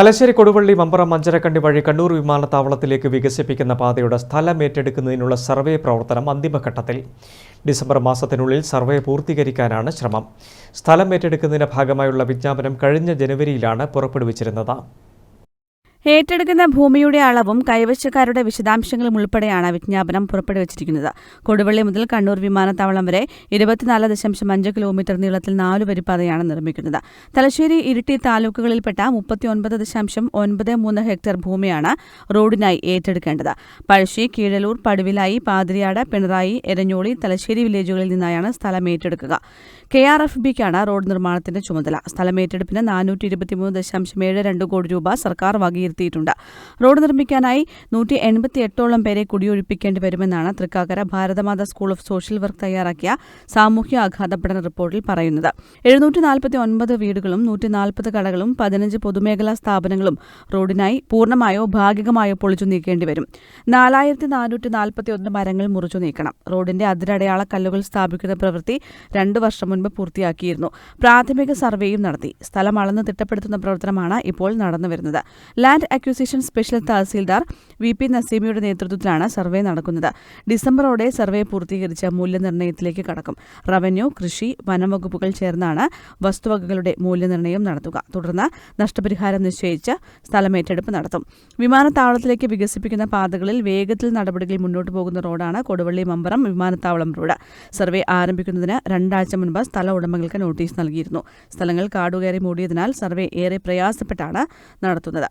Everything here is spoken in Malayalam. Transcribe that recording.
തലശ്ശേരി കൊടുവള്ളി മമ്പറ മഞ്ചരക്കണ്ടി വഴി കണ്ണൂർ വിമാനത്താവളത്തിലേക്ക് വികസിപ്പിക്കുന്ന പാതയുടെ സ്ഥലം ഏറ്റെടുക്കുന്നതിനുള്ള സർവേ പ്രവർത്തനം അന്തിമഘട്ടത്തിൽ. ഡിസംബർ മാസത്തിനുള്ളിൽ സർവേ പൂർത്തീകരിക്കാനാണ് ശ്രമം. സ്ഥലം ഏറ്റെടുക്കുന്നതിന്റെ ഭാഗമായുള്ള വിജ്ഞാപനം കഴിഞ്ഞ ജനുവരിയിലാണ് പുറപ്പെടുവിച്ചിരുന്നത്. ഏറ്റെടുക്കുന്ന ഭൂമിയുടെ അളവും കൈവശക്കാരുടെ വിശദാംശങ്ങളും ഉൾപ്പെടെയാണ് വിജ്ഞാപനം പുറപ്പെടുവിച്ചിരിക്കുന്നത്. കൊടുവള്ളി മുതൽ കണ്ണൂർ വിമാനത്താവളം വരെ ഇരുപത്തിനാല് ദശാംശം അഞ്ച് കിലോമീറ്റർ നീളത്തിൽ നാലു വരിപ്പാതയാണ് നിർമ്മിക്കുന്നത്. തലശ്ശേരി ഇരിട്ടി താലൂക്കുകളിൽപ്പെട്ട മുപ്പത്തിയൊൻപത് ദശാംശം ഒൻപത് മൂന്ന് ഹെക്ടർ ഭൂമിയാണ് റോഡിനായി ഏറ്റെടുക്കേണ്ടത്. പഴശ്ശി കീഴലൂർ പടുവിലായി പാതിരിയാട് പിണറായി എരഞ്ഞോളി തലശ്ശേരി വില്ലേജുകളിൽ നിന്നായാണ് സ്ഥലം ഏറ്റെടുക്കുക. കെ ആർ എഫ് ബിക്കാണ് റോഡ് നിർമ്മാണത്തിന്റെ ചുമതല. സ്ഥലം ഏറ്റെടുപ്പിന് നാനൂറ്റി ഇരുപത്തിമൂന്ന് ദശാംശം ഏഴ് രണ്ട് കോടി രൂപ സർക്കാർ വകയിരുത്തിയിട്ടുണ്ട് റോഡ് നിർമ്മിക്കാനായി നൂറ്റി എൺപത്തി എട്ടോളം പേരെ കുടിയൊഴിപ്പിക്കേണ്ടി വരുമെന്നാണ് Thrikkakara Bharatamata school of social work തയ്യാറാക്കിയ സാമൂഹ്യ ആഘാത പഠന റിപ്പോർട്ടിൽ പറയുന്നത്. എഴുന്നൂറ്റി നാൽപ്പത്തി ഒൻപത് വീടുകളും നൂറ്റി നാൽപ്പത് കടകളും പതിനഞ്ച് പൊതുമേഖലാ സ്ഥാപനങ്ങളും റോഡിനായി പൂർണമായോ ഭാഗികമായോ പൊളിച്ചു നീക്കേണ്ടി വരും. നാലായിരത്തി നാനൂറ്റി നാൽപ്പത്തി ഒന്ന് മരങ്ങൾ മുറിച്ചു നീക്കണം. റോഡിന്റെ അതിരടയാള കല്ലുകൾ സ്ഥാപിക്കുന്ന പ്രവൃത്തി രണ്ടു വർഷം മുൻപ് പൂർത്തിയാക്കിയിരുന്നു. പ്രാഥമിക സർവേയും നടത്തി. സ്ഥലം അളന്ന് തിട്ടപ്പെടുത്തുന്ന പ്രവർത്തനമാണ് ഇപ്പോൾ നടന്നുവരുന്നത്. Land acquisition special tahsildar V P നസീമിയുടെ നേതൃത്വത്തിലാണ് സർവേ നടക്കുന്നത്. ഡിസംബറോടെ സർവേ പൂർത്തീകരിച്ച മൂല്യനിർണയത്തിലേക്ക് കടക്കും. റവന്യൂ കൃഷി വനംവകുപ്പുകൾ ചേർന്നാണ് വസ്തുവകകളുടെ മൂല്യനിർണയം നടത്തുക. തുടർന്ന് നഷ്ടപരിഹാരം നിശ്ചയിച്ച് സ്ഥലമേറ്റെടുപ്പ് നടത്തും. വിമാനത്താവളത്തിലേക്ക് വികസിപ്പിക്കുന്ന പാതകളിൽ വേഗത്തിൽ നടപടികൾ മുന്നോട്ട് പോകുന്ന റോഡാണ് കൊടുവള്ളി മമ്പറം വിമാനത്താവളം റോഡ്. സർവേ ആരംഭിക്കുന്നതിന് രണ്ടാഴ്ച മുൻപ് സ്ഥല ഉടമകൾക്ക് നോട്ടീസ് നൽകിയിരുന്നു. സ്ഥലങ്ങൾ കാടുകയറി മൂടിയതിനാൽ സർവേ ഏറെ പ്രയാസപ്പെട്ടാണ് നടത്തുന്നത്.